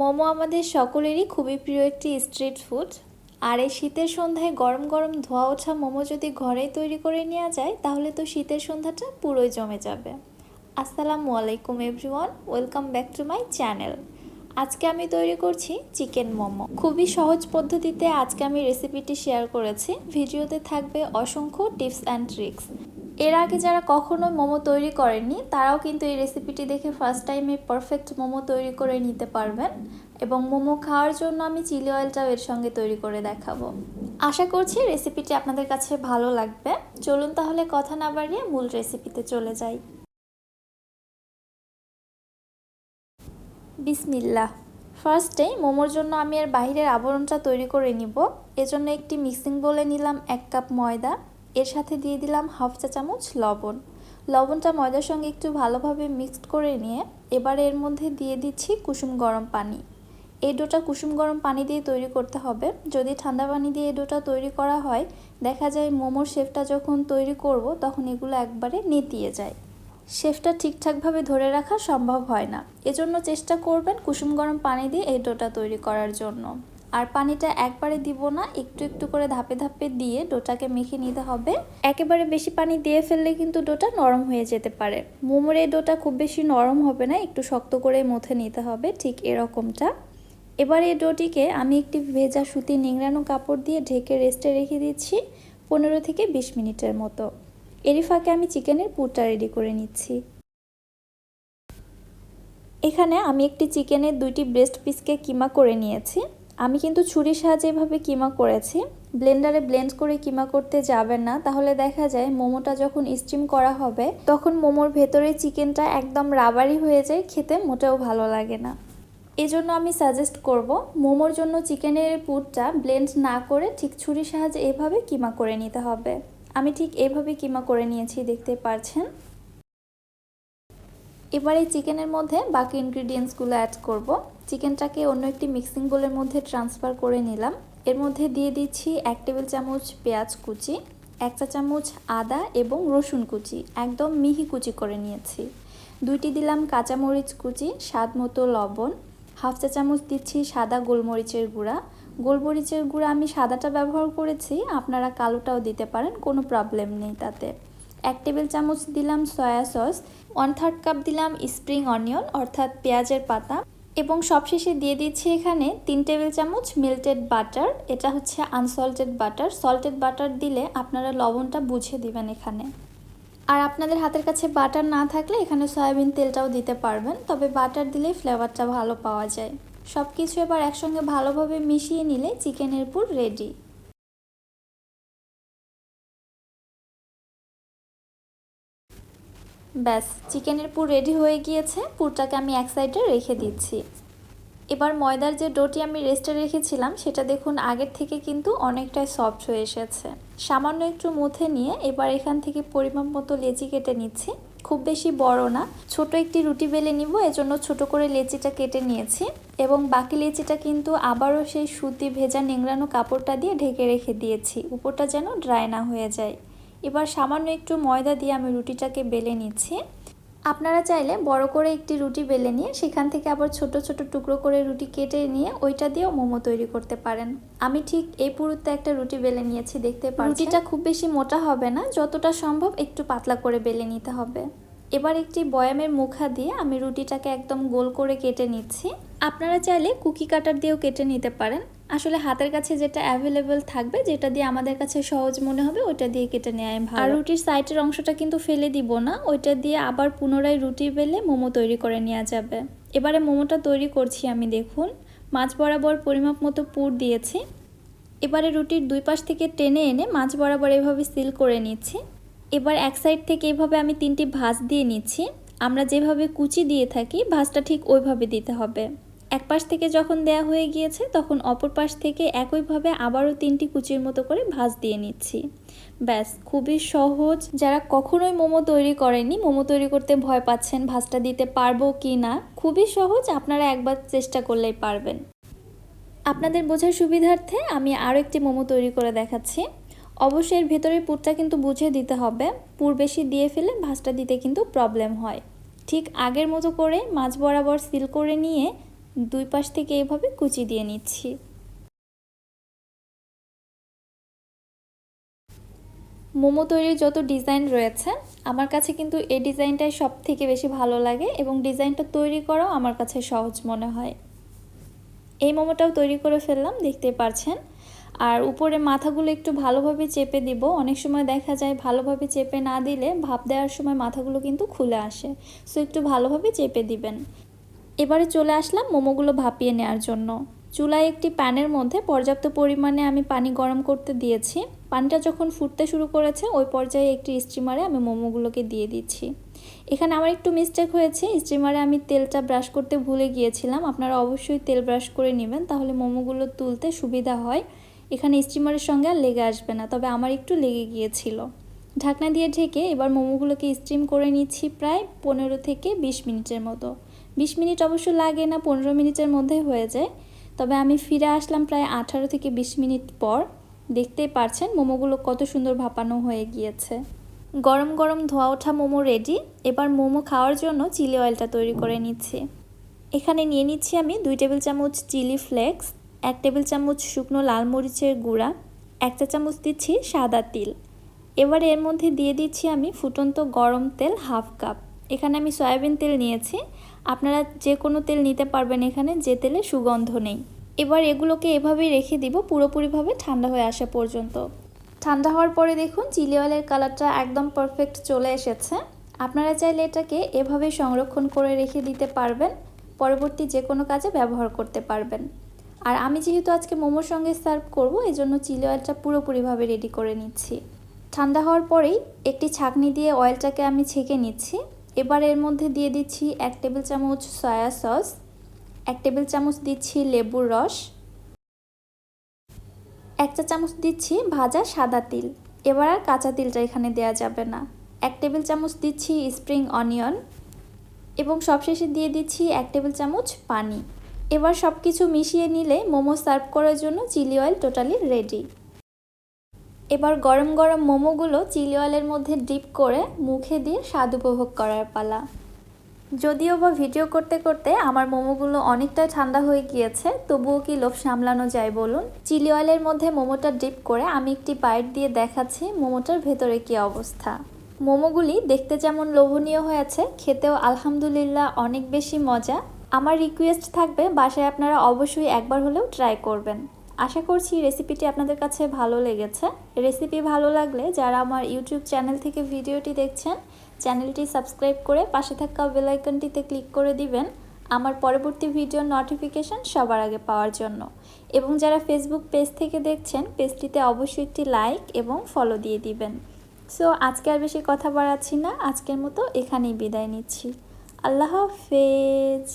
মোমো আমাদের সকলেরই খুবই প্রিয় একটি স্ট্রিট ফুড আর এই শীতের সন্ধ্যায় গরম গরম ধোয়া ওঠা মোমো যদি ঘরেই তৈরি করে নেওয়া যায়, তাহলে তো শীতের সন্ধ্যাটা পুরোই জমে যাবে। আসসালামু আলাইকুম everyone welcome back to my channel আজকে আমি তৈরি করছি চিকেন মোমো। খুবই সহজ পদ্ধতিতে আজকে আমি রেসিপিটি শেয়ার করেছি। ভিডিওতে থাকবে অসংখ্য টিপস অ্যান্ড ট্রিক্স এর আগে যারা কখনো মোমো তৈরি করেননি, তারাও কিন্তু এই রেসিপিটি দেখে ফার্স্ট টাইমে পারফেক্ট মোমো তৈরি করে নিতে পারবেন। এবং মোমো খাওয়ার জন্য আমি চিলি অয়েলটাও এর সঙ্গে তৈরি করে দেখাবো। আশা করছি রেসিপিটি আপনাদের কাছে ভালো লাগবে। চলুন তাহলে কথা না বাড়িয়ে মূল রেসিপিতে চলে যাই। বিসমিল্লাহ। ফার্স্টে মোমোর জন্য আমি এর বাহিরের আবরণটা তৈরি করে নিব। এজন্য একটি মিক্সিং বলে নিলাম এক কাপ ময়দা। এর সাথে দিয়ে দিলাম হাফ চা চামচ লবণ। লবণটা ময়দার সঙ্গে একটু ভালোভাবে মিক্সড করে নিয়ে এবার এর মধ্যে দিয়ে দিচ্ছি কুসুম গরম পানি। এই ডোটা কুসুম গরম পানি দিয়ে তৈরি করতে হবে। যদি ঠান্ডা পানি দিয়ে ডোটা তৈরি করা হয়, দেখা যায় মোমোর শেফটা যখন তৈরি করব, তখন এগুলো একবারে নেতিয়ে যায়। শেফটা ঠিকঠাকভাবে ধরে রাখা সম্ভব হয় না। এজন্য চেষ্টা করবেন কুসুম গরম পানি দিয়ে এই ডোটা তৈরি করার জন্য। আর পানিটা একবারে দিব না, একটু একটু করে ধাপে ধাপে দিয়ে ডোটাকে মেখে নিতে হবে। একেবারে বেশি পানি দিয়ে ফেললে কিন্তু ডোটা নরম হয়ে যেতে পারে। মোমোর এই ডোটা খুব বেশি নরম হবে না, একটু শক্ত করে মথে নিতে হবে, ঠিক এরকমটা। এবার এই ডোটিকে আমি একটি ভেজা সুতি নিংড়ানো কাপড় দিয়ে ঢেকে রেস্টে রেখে দিচ্ছি পনেরো থেকে বিশ মিনিটের মতো। এরই ফাঁকে আমি চিকেনের পুরটা রেডি করে নিচ্ছি। এখানে আমি একটি চিকেনের দুইটি ব্রেস্ট পিসকে কিমা করে নিয়েছি। আমি কিন্তু ছুরির সাহায্যে এভাবে কিমা করেছি। ব্লেন্ডারে ব্লেন্ড করে কিমা করতে যাবেন না। তাহলে দেখা যায় মোমোটা যখন স্টিম করা হবে, তখন মোমোর ভেতরে চিকেনটা একদম রাবারি হয়ে যায়, খেতে মোটেও ভালো লাগে না। এজন্য আমি সাজেস্ট করব, মোমোর জন্য চিকেনের পুরটা ব্লেন্ড না করে ঠিক ছুরির সাহায্যে এভাবে কিমা করে নিতে হবে। আমি ঠিক এভাবে কিমা করে নিয়েছি, দেখতে পারছেন? এবার এই চিকেনের মধ্যে বাকি ইনগ্রিডিয়েন্টসগুলো অ্যাড করব। চিকেনটাকে অন্য একটি মিক্সিং বোলের মধ্যে ট্রান্সফার করে নিলাম। এর মধ্যে দিয়ে দিচ্ছি এক টেবিল চামচ পেঁয়াজ কুচি, এক চা চামচ আদা এবং রসুন কুচি, একদম মিহি কুচি করে নিয়েছি। দুইটি দিলাম কাঁচামরিচ কুচি, স্বাদ মতো লবণ। হাফ চা চামচ দিচ্ছি সাদা গোলমরিচের গুঁড়া। গোলমরিচের গুঁড়া আমি সাদাটা ব্যবহার করেছি, আপনারা কালোটাও দিতে পারেন, কোনো প্রবলেম নেই তাতে। এক টেবিল চামচ দিলাম soya sauce, one third cup দিলাম স্প্রিং অনিয়ন, অর্থাৎ পেঁয়াজের পাতা। এবং সবশেষে দিয়ে দিচ্ছি এখানে তিন টেবিল চামচ মেল্টেড বাটার এটা হচ্ছে আনসল্টেড বাটার সল্টেড বাটার দিলে আপনারা লবণটা বুঝে দিবেন এখানে। আর আপনাদের হাতের কাছে বাটার না থাকলে এখানে সয়াবিন তেলটাও দিতে পারবেন, তবে বাটার দিলে ফ্লেভারটা ভালো পাওয়া যায়। সব কিছু এবার একসঙ্গে ভালোভাবে মিশিয়ে নিলে চিকেনের পুর রেডি ব্যাস, চিকেনের পুর রেডি হয়ে গিয়েছে। পুরটাকে আমি এক সাইডে রেখে দিচ্ছি। এবার ময়দার যে ডোটি আমি রেস্টে রেখেছিলাম, সেটা দেখুন আগের থেকে কিন্তু অনেকটাই সফট হয়ে এসেছে। সামান্য একটু মুথে নিয়ে এবার এখান থেকে পরিমাপ মতো লেচি কেটে নিচ্ছি। খুব বেশি বড় না, ছোট একটি রুটি বেলে নিব, এজন্য ছোট করে লেচিটা কেটে নিয়েছি। এবং বাকি লেচিটা কিন্তু আবারও সেই সুতি ভেজা নিংড়ানো কাপড়টা দিয়ে ঢেকে রেখে দিয়েছি। উপরটা যেন ড্রাই না হয়ে যায়। এবার সামান্য একটু ময়দা দিয়ে আমি রুটিটাকে বেলে নিচ্ছি। আপনারা চাইলে বড় করে একটি রুটি বেলে নিয়ে সেখান থেকে আবার ছোট ছোট টুকরো করে রুটি কেটে নিয়ে ওইটা দিয়েও মোমো তৈরি করতে পারেন। আমি ঠিক এই পুরুতে একটা রুটি বেলে নিয়েছি, দেখতে পাচ্ছি রুটিটা খুব বেশি মোটা হবে না, যতটা সম্ভব একটু পাতলা করে বেলে নিতে হবে। এবার একটি বয়ামের মুখা দিয়ে আমি রুটিটাকে একদম গোল করে কেটে নিচ্ছি। আপনারা চাইলে কুকি কাটার দিয়েও কেটে নিতে পারেন। আসলে হাতের কাছে যেটা অ্যাভেলেবেল থাকবে, যেটা দিয়ে আমাদের কাছে সহজ মনে হবে, ওইটা দিয়ে কেটে নেওয়াই ভালো। আর রুটির সাইডের অংশটা কিন্তু ফেলে দিব না, ওইটা দিয়ে আবার পুনরায় রুটি বেলে মোমো তৈরি করে নেওয়া যাবে। এবারে মোমোটা তৈরি করছি আমি, দেখুন। মাছ বরাবর পরিমাপ মতো পুর দিয়েছি। এবারে রুটির দুই পাশ থেকে টেনে এনে মাছ বরাবর এভাবে সিল করে নিচ্ছি। এবার এক সাইড থেকে এভাবে আমি তিনটি ভাঁজ দিয়ে নিচ্ছি। আমরা যেভাবে কুচি দিয়ে থাকি, ভাঁজটা ঠিক ওইভাবে দিতে হবে। এক পাশ থেকে যখন দেয়া হয়ে গিয়েছে, তখন অপর পাশ থেকে একইভাবে আবারও তিনটি কুচির মতো করে ভাঁজ দিয়ে নিচ্ছি। ব্যাস, খুবই সহজ। যারা কখনোই মোমো তৈরি করেনি মোমো তৈরি করতে ভয় পাচ্ছেন, ভাজটা দিতে পারব কি না, খুবই সহজ, আপনারা একবার চেষ্টা করলেই পারবেন। আপনাদের বোঝার সুবিধার্থে আমি আরও একটি মোমো তৈরি করে দেখাচ্ছি। অবশ্যই এর ভেতরের পুরটা কিন্তু বুঝে দিতে হবে। পুর বেশি দিয়ে ফেলে ভাজটা দিতে কিন্তু প্রবলেম হয়। ঠিক আগের মতো করে মাছ বরাবর সিল করে নিয়ে দুই পাশ থেকে এভাবে কুচি দিয়ে নিচ্ছি। মোমো তৈরির যত ডিজাইন রয়েছে, আমার কাছে কিন্তু এই ডিজাইনটাই সব থেকে বেশি ভালো লাগে এবং ডিজাইনটা তৈরি করাও আমার কাছে সহজ মনে হয়। এই মোমোটাও তৈরি করে ফেললাম দেখতে পারছেন। আর উপরে মাথাগুলো একটু ভালোভাবে চেপে দিব। অনেক সময় দেখা যায় ভালোভাবে চেপে না দিলে ভাপ দেওয়ার সময় মাথাগুলো কিন্তু খুলে আসে। সো একটু ভালোভাবে চেপে দিবেন। এবারে চলে আসলাম মোমোগুলো ভাপিয়ে নেওয়ার জন্য। চুলায় একটি প্যানের মধ্যে পর্যাপ্ত পরিমাণে আমি পানি গরম করতে দিয়েছি। পানিটা যখন ফুটতে শুরু করেছে, ওই পর্যায়ে একটি স্টিমারে আমি মোমোগুলোকে দিয়ে দিচ্ছি। এখানে আমার একটু মিস্টেক হয়েছে। স্টিমারে আমি তেলটা ব্রাশ করতে ভুলে গিয়েছিলাম। আপনারা অবশ্যই তেল ব্রাশ করে নেবেন, তাহলে মোমোগুলো তুলতে সুবিধা হয়। এখানে স্টিমারের সঙ্গে আর লেগে আসবে না, তবে আমার একটু লেগে গিয়েছিল। ঢাকনা দিয়ে ঢেকে এবার মোমোগুলোকে স্টিম করে নিচ্ছি প্রায় পনেরো থেকে বিশ মিনিটের মতো। বিশ মিনিট অবশ্য লাগে না, পনেরো মিনিটের মধ্যে হয়ে যায়। তবে আমি ফিরে আসলাম প্রায় আঠারো থেকে বিশ মিনিট পর। দেখতেই পারছেন মোমোগুলো কত সুন্দর ভাপানো হয়ে গিয়েছে। গরম গরম ধোয়া ওঠা মোমো রেডি এবার মোমো খাওয়ার জন্য চিলি অয়েলটা তৈরি করে নিচ্ছি। এখানে নিয়ে নিচ্ছি আমি দুই টেবিল চামচ চিলি ফ্লেক্স এক টেবিল চামচ শুকনো লাল মরিচের গুঁড়া, এক চা চামচ দিচ্ছি সাদা তিল। এবার এর মধ্যে দিয়ে দিচ্ছি আমি ফুটন্ত গরম তেল হাফ কাপ। এখানে আমি সয়াবিন তেল নিয়েছি। আপনারা যে কোনো তেল নিতে পারবেন এখানে, যে তেলে সুগন্ধ নেই। এবার এগুলোকে এভাবেই রেখে দিব, পুরোপুরিভাবে ঠান্ডা হয়ে আসা পর্যন্ত। ঠান্ডা হওয়ার পরে দেখুন, চিলি অয়েলের কালারটা একদম পারফেক্ট চলে এসেছে। আপনারা চাইলে এটাকে এভাবে সংরক্ষণ করে রেখে দিতে পারবেন। পরবর্তী যে কোনো কাজে ব্যবহার করতে পারবেন। আর আমি যেহেতু আজকে মোমোর সঙ্গে সার্ভ করব এই জন্য চিলি অয়েলটা পুরোপুরিভাবে রেডি করে নিচ্ছি। ঠান্ডা হওয়ার পরেই একটি ছাঁকনি দিয়ে অয়েলটাকে আমি ছেঁকে নিচ্ছি। এবার এর মধ্যে দিয়ে দিচ্ছি এক টেবিল চামচ সয়া সস, এক টেবিল চামচ দিচ্ছি লেবুর রস, এক চা চামচ দিচ্ছি ভাজা সাদা তিল। এবার আর কাঁচা তিলটা এখানে দেওয়া যাবে না। এক টেবিল চামচ দিচ্ছি স্প্রিং অনিয়ন এবং সবশেষে দিয়ে দিচ্ছি এক টেবিল চামচ পানি। এবার সব কিছু মিশিয়ে নিলে মোমো সার্ভ করার জন্য চিলি অয়েল টোটালি রেডি। এবার গরম গরম মোমোগুলো চিলি অয়েলের মধ্যে ডিপ করে মুখে দিয়ে স্বাদ উপভোগ করার পালা। যদিও বা ভিডিও করতে করতে আমার মোমোগুলো অনেকটাই ঠান্ডা হয়ে গিয়েছে, তবুও কি লোভ সামলানো যায় বলুন? চিলি অয়েলের মধ্যে মোমোটা ডিপ করে আমি একটি বাইট দিয়ে দেখাচ্ছি মোমোটার ভেতরে কি অবস্থা। মোমোগুলি দেখতে যেমন লোভনীয় হয়েছে, খেতেও আলহামদুলিল্লাহ অনেক বেশি মজা। আমার রিকোয়েস্ট থাকবে, বাসায় আপনারা অবশ্যই একবার হলেও ট্রাই করবেন। আশা করছি রেসিপিটি আপনাদের কাছে ভালো লেগেছে। রেসিপি ভালো লাগলে যারা আমার ইউটিউব চ্যানেল থেকে ভিডিওটি দেখছেন চ্যানেলটি সাবস্ক্রাইব করে পাশে থাকা বেলাইকনটিতে ক্লিক করে দিবেন। আমার পরবর্তী ভিডিওর নোটিফিকেশান সবার আগে পাওয়ার জন্য। এবং যারা ফেসবুক পেজ থেকে দেখছেন পেজটিতে অবশ্যই একটি লাইক এবং ফলো দিয়ে দিবেন। সো আজকে আর বেশি কথা বাড়াচ্ছি না। আজকের মতো এখানেই বিদায় নিচ্ছি। আল্লাহ হাফেজ।